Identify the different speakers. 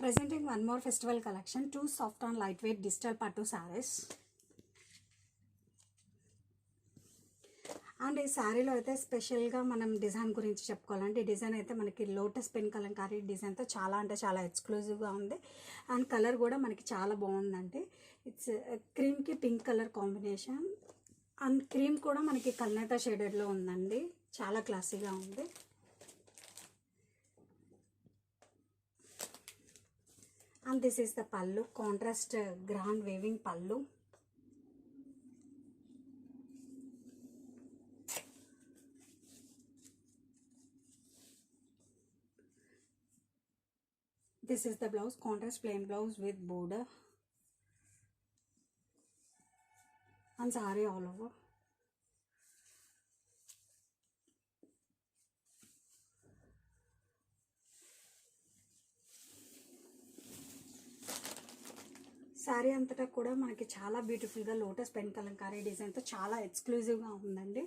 Speaker 1: presenting one more festival collection two soft and lightweight digital patu sarees. And ఈ శారీలో అయితే స్పెషల్గా మనం డిజైన్ గురించి చెప్పుకోవాలంటే ఈ డిజైన్ అయితే మనకి లోటస్ పెన్ కలంకారీ డిజైన్తో చాలా అంటే చాలా ఎక్స్క్లూజివ్గా ఉంది అండ్ కలర్ కూడా మనకి చాలా బాగుందండి it's క్రీమ్కి pink colour combination and cream కూడా మనకి కల్నేత షేడెడ్లో ఉందండి చాలా క్లాసీగా ఉంది and this is the pallu contrast grand waving pallu this is the blouse contrast plain blouse with border and saree all over sari అంతటా కూడా మనకి చాలా బ్యూటిఫుల్గా లోటస్ పెన్ కలంకారీ డిజైన్తో చాలా ఎక్స్క్లూజివ్గా ఉందండి.